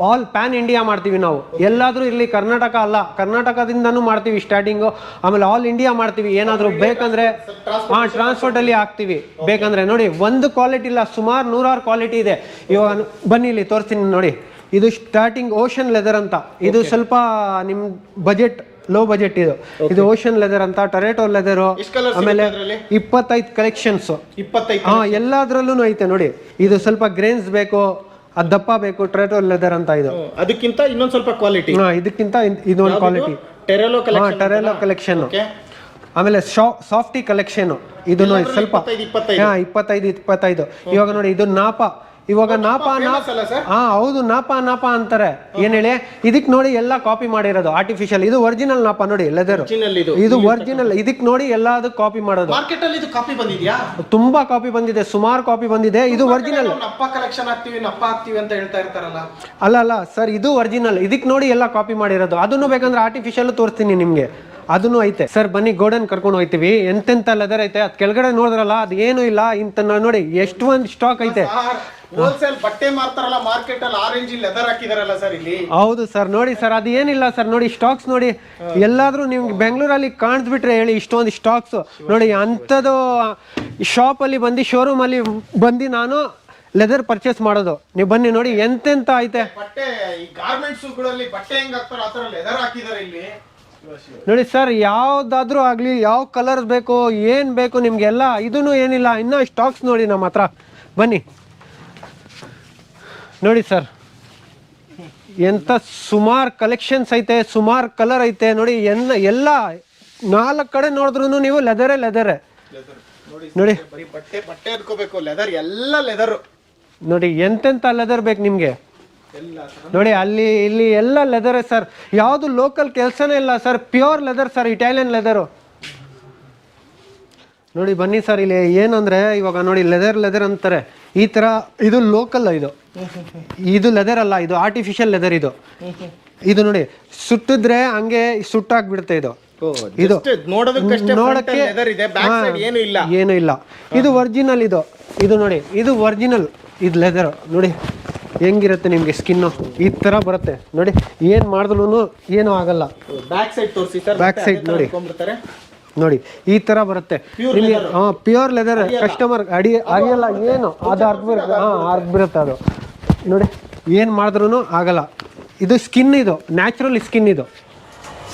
ಆಲ್ ಪ್ಯಾನ್ ಇಂಡಿಯಾ ಮಾಡ್ತೀವಿ ನಾವು. ಎಲ್ಲಾದರೂ ಇರಲಿ ಕರ್ನಾಟಕ ಅಲ್ಲ ಕರ್ನಾಟಕದಿಂದನೂ ಮಾಡ್ತೀವಿ ಸ್ಟಾರ್ಟಿಂಗು ಆಮೇಲೆ ಆಲ್ ಇಂಡಿಯಾ ಮಾಡ್ತೀವಿ. ಏನಾದರೂ ಬೇಕಂದ್ರೆ ಹಾಂ ಟ್ರಾನ್ಸ್ಪೋರ್ಟಲ್ಲಿ ಹಾಕ್ತೀವಿ ಬೇಕಂದ್ರೆ ನೋಡಿ ಒಂದು ಕ್ವಾಲಿಟಿ ಇಲ್ಲ ಸುಮಾರು ನೂರಾರು ಕ್ವಾಲಿಟಿ ಇದೆ. ಇವಾಗ ಬನ್ನಿ ಇಲ್ಲಿ ತೋರಿಸ್ತೀನಿ ನೋಡಿ. ಇದು ಸ್ಟಾರ್ಟಿಂಗ್ ಓಷನ್ ಲೆದರ್ ಅಂತ. ಇದು ಸ್ವಲ್ಪ ನಿಮ್ಮ ಬಜೆಟ್ ಲೋ ಬಜೆಟ್ ಇದು. ಇದು ಓಷನ್ ಲೆದರ್ ಅಂತ ಟೊರೆಟೋ ಲೆದರ್ ಆಮೇಲೆ? ಇಪ್ಪತ್ತೈದು ಕಲೆಕ್ಷನ್ಸ್ ಹಾ ಎಲ್ಲದ್ರಲ್ಲೂ ಐತೆ ನೋಡಿ. ಇದು ಸ್ವಲ್ಪ ಗ್ರೇನ್ಸ್ ಬೇಕು ಅದ್ ದಪ್ಪ ಬೇಕು ಟೊರೆಟೋ ಲೆದರ್ ಅಂತ ಇದು. ಅದಕ್ಕಿಂತ ಇನ್ನೊಂದ್ ಸ್ವಲ್ಪ ಕ್ವಾಲಿಟಿ ಹಾ ಇದಕ್ಕಿಂತ ಇದೊಂದು ಕ್ವಾಲಿಟಿ ಟೆರೆಲೋ ಟೊರೆಲೋ ಕಲೆಕ್ಷನ್ ಆಮೇಲೆ ಸಾಫ್ಟಿ ಕಲೆಕ್ಷನ್ ಇದು ಸ್ವಲ್ಪ ಹಾ ಇಪ್ಪತ್ತೈದು ಇಪ್ಪತ್ತೈದು. ಇವಾಗ ನೋಡಿ ಇದು ನಾಪ. ಇವಾಗ ನಾಪ ನಾಪ ಹಾ ಹೌದು ನಾಪ ನಾಪ ಅಂತಾರೆ. ಏನ್ ಹೇಳಿ? ಇದಕ್ ನೋಡಿ ಎಲ್ಲ ಕಾಪಿ ಮಾಡಿರೋದು. ಆರ್ಟಿಫಿಷಿಯಲ್ ಇದು ಒರಿಜಿನಲ್ ನಾಪ ನೋಡಿ ಲೆದರ್ ಇದು. ಒರಿಜಿನಲ್ ಇದಕ್ ನೋಡಿ ಎಲ್ಲದು ಕಾಪಿ ಮಾಡೋದು. ಮಾರ್ಕೆಟ್ ಅಲ್ಲಿ ಇದು ಕಾಪಿ ಬಂದಿದ್ಯಾ? ತುಂಬಾ ಕಾಪಿ ಬಂದಿದೆ ಸುಮಾರು ಕಾಪಿ ಬಂದಿದೆ. ಇದು ಒರಿಜಿನಲ್ ಕಲೆಕ್ಷನ್ ಹಾಕ್ತಿವಿ ನಪ್ಪ ಹಾಕ್ತಿವಿ ಅಂತ ಹೇಳ್ತಾ ಇರ್ತಾರಲ್ಲ. ಅಲ್ಲ ಅಲ್ಲ ಸರ್ ಇದು ಒರಿಜಿನಲ್ ಇದಕ್ ನೋಡಿ ಎಲ್ಲ ಕಾಪಿ ಮಾಡಿರೋದು. ಅದನ್ನು ಬೇಕಂದ್ರೆ ಆರ್ಟಿಫಿಷಿಯಲ್ ತೋರಿಸ್ತೀನಿ ನಿಮ್ಗೆ. ಅದನ್ನು ಐತೆ. ಸರ್ ಬನ್ನಿ ಗೋಡನ್ ಕರ್ಕೊಂಡು ಹೋಯ್ತೀವಿ ಎಂತೆಂತ ಲೆದರ್ ಐತೆ? ಅದ್ ಕೆಳಗಡೆ ನೋಡಿದ್ರಲ್ಲ ಅದು ಏನು ಇಲ್ಲ. ಇಂತ ನೋಡಿ ಎಷ್ಟು ಒಂದು ಸ್ಟಾಕ್ ಐತೆ. ಹೋಲ್ಸೇಲ್ ಬಟ್ಟೆ ಮಾರ್ತಾರಲ್ಲ ಮಾರ್ಕೆಟ್ ಅಲ್ಲಿ ಆರೆಂಜ್ ಲೆದರ್ ಹಾಕಿದಾರಲ್ಲ ಸರ್ ಇಲ್ಲಿ. ಹೌದು ಸರ್ ನೋಡಿ ಸರ್ ಅದು ಏನಿಲ್ಲ ಸರ್ ನೋಡಿ ಸ್ಟಾಕ್ಸ್ ನೋಡಿ ಎಲ್ಲಾದ್ರೂ ನಿಮ್ಗೆ ಬೆಂಗಳೂರಲ್ಲಿ ಕಾಣಿಸ್ಬಿಟ್ರೆ ಹೇಳಿ ಇಷ್ಟೊಂದು ಸ್ಟಾಕ್ಸ್ ನೋಡಿ ಅಂಥದ್ದು ಅಲ್ಲಿ ಬಂದು ಶೋರೂಮಲ್ಲಿ ಬಂದು ನಾನು ಲೆದರ್ ಪರ್ಚೇಸ್ ಮಾಡೋದು. ನೀವು ಬನ್ನಿ ನೋಡಿ ಎಂತೆಂತ ಐತೆ. ಬಟ್ಟೆ ಈ ಗಾರ್ಮೆಂಟ್ಸ್ಗಳಲ್ಲಿ ಬಟ್ಟೆ ಹೆಂಗ್ ಹಾಕ್ತಾರ ಆತರ ಲೆದರ್ ಹಾಕಿದಾರೆ ಇಲ್ಲಿ. ನೋಡಿ ಸರ್ ಯಾವ್ದಾದ್ರೂ ಆಗ್ಲಿ ಯಾವ ಕಲರ್ಸ್ ಬೇಕು ಏನ್ ಬೇಕು ನಿಮ್ಗೆಲ್ಲ ಇದನ್ನು ಏನಿಲ್ಲ ಇನ್ನ ಸ್ಟಾಕ್ಸ್ ನೋಡಿ ನಮ್ಮ ಹತ್ರ. ಬನ್ನಿ. ನೋಡಿ ಸರ್ ಎಂಥ ಸುಮಾರು ಕಲೆಕ್ಷನ್ಸ್ ಐತೆ ಸುಮಾರು ಕಲರ್ ಐತೆ ನೋಡಿ ಎನ್ನ ಎಲ್ಲ ನಾಲ್ಕು ಕಡೆ ನೋಡಿದ್ರು ನೀವು ಲೆದರೇ ಲೆದರೇ ನೋಡಿ ಬಟ್ಟೆ ಬಟ್ಟೆ ಅನ್ಕೋಬೇಕು ಲೆದರ್ ಎಲ್ಲ ಲೆದರ್ ನೋಡಿ ಎಂತೆಂತ ಲೆದರ್ ಬೇಕು ನಿಮಗೆ? ನೋಡಿ ಅಲ್ಲಿ ಇಲ್ಲಿ ಎಲ್ಲ ಲೆದರೇ ಸರ್. ಯಾವುದು ಲೋಕಲ್ ಕೆಲಸನೇ ಇಲ್ಲ sir pure leather sir Italian leather ನೋಡಿ ಬನ್ನಿ ಸರ್ ಇಲ್ಲಿ ಏನಂದ್ರೆ ಇವಾಗ ನೋಡಿ ಲೆದರ್ ಲೆದರ್ ಅಂತಾರೆ. ಈ ತರ ಇದು ಲೋಕಲ್ ಇದು ಇದು ಲೆದರ್ ಅಲ್ಲ ಇದು ಆರ್ಟಿಫಿಷಿಯಲ್ ಲೆದರ್ ಇದು. ಇದು ನೋಡಿ ಸುಟ್ಟಿದ್ರೆ ಹಂಗೆ ಸುಟ್ಟಾಗ್ಬಿಡುತ್ತೆ ಇದು. ಇದು ನೋಡಕ್ಕೆ ಏನು ಇಲ್ಲ. ಏನು ಇಲ್ಲ. ಇದು ಒರಿಜಿನಲ್ ಇದು. ಇದು ನೋಡಿ ಇದು ಒರಿಜಿನಲ್ ಇದು ಲೆದರ್ ನೋಡಿ ಹೆಂಗಿರುತ್ತೆ ನಿಮಗೆ ಸ್ಕಿನ್ನು ಈ ಥರ ಬರುತ್ತೆ. ನೋಡಿ ಏನು ಮಾಡಿದ್ರು ಏನೂ ಆಗಲ್ಲ. ಬ್ಯಾಕ್ ಸೈಡ್ ತೋರಿಸಿ ಸರ್ ನೋಡಿ. ನೋಡಿ ಈ ತರ ಬರುತ್ತೆ. ನಿಮಗೆ ಹಾಂ ಪ್ಯೂರ್ ಲೆದರ್ ಕಸ್ಟಮರ್ ಅಡಿ ಅರಿಯಲ್ಲ ಏನು? ಅದು ಅರ್ಧ ಹಾಂ ಅರ್ಧ ಬಿಡುತ್ತೆ ಅದು. ನೋಡಿ. ಏನು ಮಾಡಿದ್ರು ಆಗಲ್ಲ. ಇದು ಸ್ಕಿನ್ ಇದು ನ್ಯಾಚುರಲ್ ಸ್ಕಿನ್ ಇದು.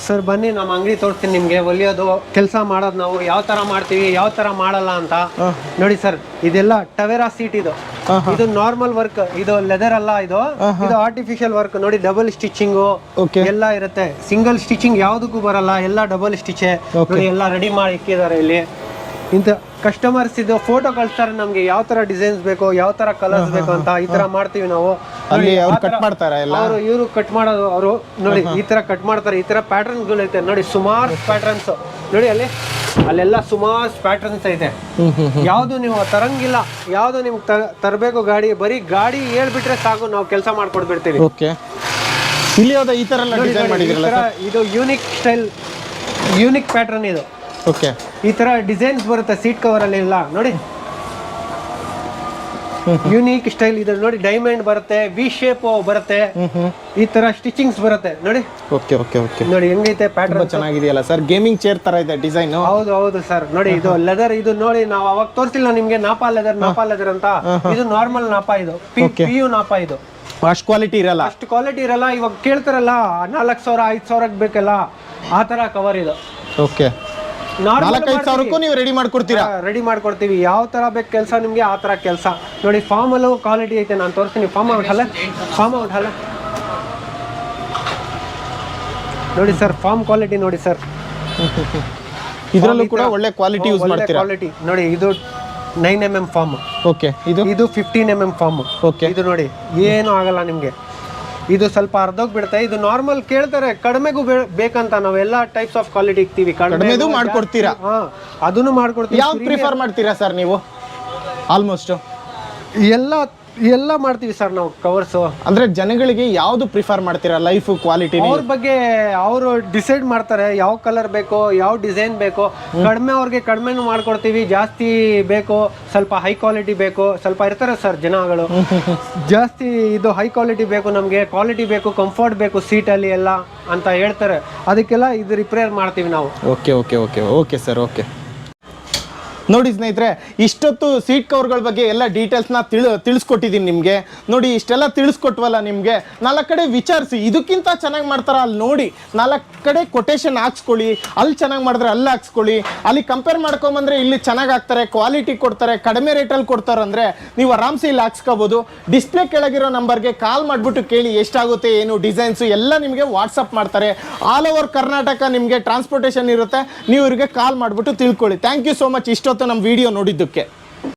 ಸರ್ ಬನ್ನಿ ನಮ್ಮ ಅಂಗಡಿ ತೋರಿಸ್ತೀನಿ ನಿಮಗೆ. ಒಲಿಯೋದು ಕೆಲಸ ಮಾಡೋದು ನಾವು. ಯಾವ ಥರ ಮಾಡ್ತೀವಿ ಯಾವ ಥರ ಮಾಡಲ್ಲ ಅಂತ. ನೋಡಿ ಸರ್ ಇದೆಲ್ಲ ಟವೆರಾ ಸೀಟ್ ಇದು. ಇದು ನಾರ್ಮಲ್ ವರ್ಕ್ ಇದು ಲೆದರ್ ಅಲ್ಲ ಇದು. ಇದು ಆರ್ಟಿಫಿಷಿಯಲ್ ವರ್ಕ್ ನೋಡಿ ಡಬಲ್ ಸ್ಟಿಚಿಂಗ್. ಎಲ್ಲ ಇರುತ್ತೆ. ಸಿಂಗಲ್ ಸ್ಟಿಚಿಂಗ್ ಯಾವುದಕ್ಕೂ ಬರಲ್ಲ. ಎಲ್ಲ ಡಬಲ್ ಸ್ಟಿಚೆ ಎಲ್ಲ ರೆಡಿ ಮಾಡಿ ಇಕ್ಕಿದ್ದಾರೆ ಇಲ್ಲಿ. ಇಂಥ ಕಸ್ಟಮರ್ಸ್ ಇದು ಫೋಟೋ ಕಳಿಸ್ತಾರೆ ನಮ್ಗೆ ಯಾವ ತರ ಡಿಸೈನ್ಸ್ ಬೇಕು ಯಾವ ತರ ಕಲರ್ಸ್ ಬೇಕು ಅಂತ ಈ ತರ ಮಾಡ್ತೀವಿ ನಾವು. ಅಲ್ಲಿ ಅವ್ರು ಕಟ್ ಮಾಡ್ತಾರೆ ಎಲ್ಲ. ಅವರು ಇವರು ಕಟ್ ಮಾಡೋದು ಅವರು ನೋಡಿ ಈ ತರ ಕಟ್ ಮಾಡ್ತಾರೆ ಈ ತರ ಪ್ಯಾಟರ್ನ್ಸ್ ಐತೆ. ನೋಡಿ ಸುಮಾರು ಪ್ಯಾಟರ್ನ್ಸ್ ನೋಡಿ ಅಲ್ಲಿ ಅಲ್ಲೆಲ್ಲ ಸುಮಾರು ಪ್ಯಾಟರ್ನ್ಸ್ ಐತೆ. ಯಾವುದು ನೀವು ತರಂಗಿಲ್ಲ ಯಾವುದು ನಿಮ್ಗೆ ತರಬೇಕು ಗಾಡಿ ಬರೀ ಗಾಡಿ ಹೇಳ್ಬಿಟ್ರೆ ಸಾಕು ನಾವು ಕೆಲಸ ಮಾಡ್ಕೊಡ್ಬಿಡ್ತೀವಿ. ಓಕೆ. ಇಲ್ಲಿ ಯಾವ್ದು ಈ ತರ ಇದು ಯೂನಿಕ್ ಸ್ಟೈಲ್ ಯೂನಿಕ್ ಪ್ಯಾಟರ್ನ್ ಇದು. ಓಕೆ. ಈ ತರ ಡಿಸೈನ್ಸ್ ಬರುತ್ತೆ ಸೀಟ್ ಕವರ್ ಅಲ್ಲಿ ಎಲ್ಲ ನೋಡಿ. ಯುನೀಕ್ ಸ್ಟೈಲ್ ಇದೆ. ನೋಡಿ ಡೈಮಂಡ್ ಬರುತ್ತೆ ವಿ ಶೇಪ್ ಬರುತ್ತೆ. ಈ ತರ ಸ್ಟಿಚಿಂಗ್ಸ್ ಬರುತ್ತೆ. ನೋಡಿ. ಓಕೆ ಓಕೆ ಓಕೆ ನೋಡಿ ಹೆಂಗೈತೆ ಪ್ಯಾಟರ್ನ್ ಚೆನ್ನಾಗಿದೆಯಲ್ಲ ಸರ್ ಗೇಮಿಂಗ್ ಚೇರ್ ತರ ಇದೆ ಡಿಸೈನ್ ಹೌದು ಹೌದು ಸರ್ ನೋಡಿ ಇದು ಲೆದರ್ ಇದು ನೋಡಿ ನಾವು ಅವಾಗ ತೋರಿಸಿಲ್ಲ ನಿಮ್ಗೆ ನಾಪಾ ಲೆದರ್ ನಾಪಾ ಲೆದರ್ ಅಂತ. ಇದು ನಾರ್ಮಲ್ ನಾಪಾ ಇದು. ಪಿ ಯು ನಾಪಾ ಇದು. ಅಷ್ಟು ಕ್ವಾಲಿಟಿ ಇರಲ್ಲ. ಅಷ್ಟು ಕ್ವಾಲಿಟಿ ಇರಲ್ಲ. ಇವಾಗ ಕೇಳ್ತಾರಲ್ಲ ನಾಲ್ಕು ಸಾವಿರ ಐದು ಸಾವಿರಕ್ಕೆ ಬೇಕಲ್ಲ. ಆ ತರ ಕವರ್ ಇದು. ಓಕೆ ನಾಲ್ಕೈದು ಸಾವಿರಕ್ಕೂ ನೀವು ರೆಡಿ ಮಾಡ್ಕೊಡ್ತೀರಾ? ರೆಡಿ ಮಾಡ್ಕೊಡ್ತೀವಿ. ಯಾವ ತರ ಬೇಕು ಕೆಲಸ ನಿಮ್ಗೆ ಆ ತರ ಕೆಲಸ. ನೋಡಿ ಫಾರ್ಮ್ ಅಲ್ಲೂ ಕ್ವಾಲಿಟಿ ಐತೆ ನಾನು ತೋರಿಸ್ತೀನಿ. ಫಾರ್ಮ್ ಔಟ್ ಅಲ್ಲ? ಫಾರ್ಮ್ ಔಟ್ ಅಲ್ಲ? ನೋಡಿ ಸರ್ ಫಾರ್ಮ್ ಕ್ವಾಲಿಟಿ ನೋಡಿ ಸರ್ ಇದರಲ್ಲೂ ಕೂಡ ಒಳ್ಳೆ ಕ್ವಾಲಿಟಿ ಯೂಸ್ ಮಾಡ್ತೀರಾ? ಕ್ವಾಲಿಟಿ ನೋಡಿ ಇದು nine M M form okay ಇದು? ಇದು fifteen M M form okay ಇದು ನೋಡಿ ಏನು ಆಗಲ್ಲ ನಿಮ್ಗೆ. ಇದು ಸ್ವಲ್ಪ ಅರ್ಧ ಬಿಡುತ್ತೆ ಇದು ನಾರ್ಮಲ್ ಕೇಳ್ತಾರೆ ಕಡಿಮೆಗೂ ಬೇಕಂತ ನಾವೆಲ್ಲ ಟೈಪ್ಸ್ ಆಫ್ ಕ್ವಾಲಿಟಿ ಇಕ್ತೀವಿ. ಕಡಿಮೆದು ಮಾಡ್ಕೊಡ್ತೀರಾ? ಹಾ ಅದನ್ನು ಮಾಡ್ಕೊಡ್ತೀವಿ. ಯಾವ್ದು ಪ್ರಿಫರ್ ಮಾಡ್ತೀರಾ ಸರ್ ನೀವು? ಆಲ್ಮೋಸ್ಟ್ ಎಲ್ಲ ಎಲ್ಲ ಮಾಡ್ತೀವಿ ಸರ್ ನಾವು ಕವರ್ಸ್ ಅಂದ್ರೆ ಜನಗಳಿಗೆ ಯಾವ್ದು ಪ್ರಿಫರ್ ಮಾಡ್ತೀರಾ? ಲೈಫ್ ಕ್ವಾಲಿಟಿ ಅವ್ರ ಬಗ್ಗೆ ಅವರು ಡಿಸೈಡ್ ಮಾಡ್ತಾರೆ ಯಾವ ಕಲರ್ ಬೇಕೋ ಯಾವ ಡಿಸೈನ್ ಬೇಕೋ. ಕಡಿಮೆ ಅವ್ರಿಗೆ ಕಡಿಮೆ ಮಾಡ್ಕೊಡ್ತೀವಿ. ಜಾಸ್ತಿ ಬೇಕು ಸ್ವಲ್ಪ ಹೈ ಕ್ವಾಲಿಟಿ ಬೇಕು ಸ್ವಲ್ಪ ಇರ್ತಾರೆ ಸರ್ ಜನಗಳು. ಜಾಸ್ತಿ ಇದು ಹೈ ಕ್ವಾಲಿಟಿ ಬೇಕು ನಮಗೆ ಕ್ವಾಲಿಟಿ ಬೇಕು ಕಂಫರ್ಟ್ ಬೇಕು ಸೀಟಲ್ಲಿ ಎಲ್ಲ ಅಂತ ಹೇಳ್ತಾರೆ. ಅದಕ್ಕೆಲ್ಲ ಇದು ರಿಪೇರ್ ಮಾಡ್ತೀವಿ ನಾವು. Okay okay okay okay sir okay ನೋಡಿ ಸ್ನೇಹಿತರೆ, ಇಷ್ಟೊತ್ತು ಸೀಟ್ ಕವರ್ಗಳ ಬಗ್ಗೆ ಎಲ್ಲ ಡೀಟೇಲ್ಸ್ನ ತಿಳಿ ತಿಳಿಸ್ಕೊಟ್ಟಿದ್ದೀನಿ ನಿಮಗೆ. ನೋಡಿ, ಇಷ್ಟೆಲ್ಲ ತಿಳಿಸ್ಕೊಟ್ವಲ್ಲ ನಿಮಗೆ. ನಾಲ್ಕು ಕಡೆ ವಿಚಾರಿಸಿ, ಇದಕ್ಕಿಂತ ಚೆನ್ನಾಗಿ ಮಾಡ್ತಾರೆ ಅಲ್ಲಿ ನೋಡಿ. ನಾಲ್ಕು ಕಡೆ ಕೊಟೇಶನ್ ಹಾಕ್ಸ್ಕೊಳ್ಳಿ, ಅಲ್ಲಿ ಚೆನ್ನಾಗಿ ಮಾಡಿದ್ರೆ ಅಲ್ಲಿ ಹಾಕ್ಸ್ಕೊಳ್ಳಿ. ಅಲ್ಲಿ ಕಂಪೇರ್ ಮಾಡ್ಕೊಂಬಂದ್ರೆ ಇಲ್ಲಿ ಚೆನ್ನಾಗಿ ಹಾಕ್ತಾರೆ ಕ್ವಾಲಿಟಿ ಕೊಡ್ತಾರೆ, ಕಡಿಮೆ ರೇಟಲ್ಲಿ ಕೊಡ್ತಾರೆ ಅಂದರೆ ನೀವು ಆರಾಮ್ಸೆ ಇಲ್ಲಿ ಹಾಕ್ಸ್ಕೋಬೋದು. ಡಿಸ್ಪ್ಲೇ ಕೆಳಗಿರೋ ನಂಬರ್ಗೆ ಕಾಲ್ ಮಾಡಿಬಿಟ್ಟು ಕೇಳಿ ಎಷ್ಟಾಗುತ್ತೆ, ಏನು ಡಿಸೈನ್ಸು ಎಲ್ಲ ನಿಮಗೆ ವಾಟ್ಸಪ್ ಮಾಡ್ತಾರೆ. ಆಲ್ ಓವರ್ ಕರ್ನಾಟಕ ನಿಮಗೆ ಟ್ರಾನ್ಸ್ಪೋರ್ಟೇಷನ್ ಇರುತ್ತೆ. ನೀವು ಇವರಿಗೆ ಕಾಲ್ ಮಾಡಿಬಿಟ್ಟು ತಿಳ್ಕೊಳ್ಳಿ. ಥ್ಯಾಂಕ್ ಯು ಸೋ ಮಚ್ ಇಷ್ಟೊತ್ತು ನಮ್ಮ ವಿಡಿಯೋ ನೋಡಿದ್ದಕ್ಕೆ.